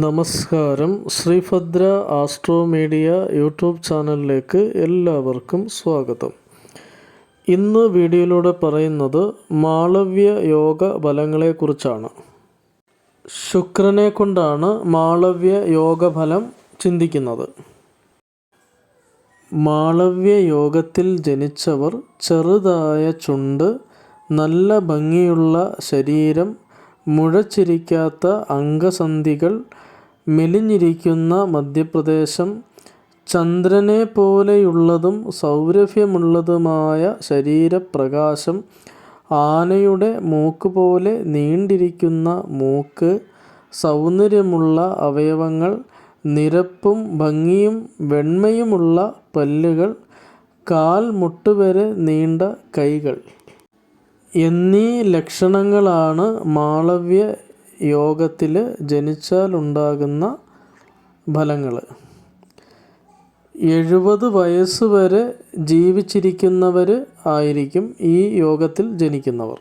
നമസ്കാരം. Sreebhadra astro media YouTube ചാനലിലേക്ക് എല്ലാവർക്കും സ്വാഗതം. ഇന്ന് വീഡിയോയിലൂടെ പറയുന്നത് മാളവ്യ യോഗ ഫലങ്ങളെക്കുറിച്ചാണ്. ശുക്രനെ കൊണ്ടാണ് മാളവ്യ യോഗ ഫലം ചിന്തിക്കുന്നത്. മാളവ്യ യോഗത്തിൽ ജനിച്ചവർ ചെറുതായ ചുണ്ട് നല്ല ഭംഗിയുള്ള ശരീരം മുഴച്ചിരിക്കാത്ത അംഗസന്ധികൾ മെലിഞ്ഞിരിക്കുന്ന മധ്യപ്രദേശം ചന്ദ്രനെ പോലെയുള്ളതും സൗരഭ്യമുള്ളതുമായ ശരീരപ്രകാശം ആനയുടെ മൂക്ക് പോലെ നീണ്ടിരിക്കുന്ന മൂക്ക് സൗന്ദര്യമുള്ള അവയവങ്ങൾ നിരപ്പും ഭംഗിയും വെണ്മയുമുള്ള പല്ലുകൾ കാൽ മുട്ടുവരെ നീണ്ട കൈകൾ. എന്നീ ലക്ഷണങ്ങളാണ് മാളവ്യ യോഗത്തിൽ ജനിച്ചാലുണ്ടാകുന്ന ഫലങ്ങൾ എഴുപത് വയസ്സ് വരെ ജീവിച്ചിരിക്കുന്നവർ ആയിരിക്കും ഈ യോഗത്തിൽ ജനിക്കുന്നവർ.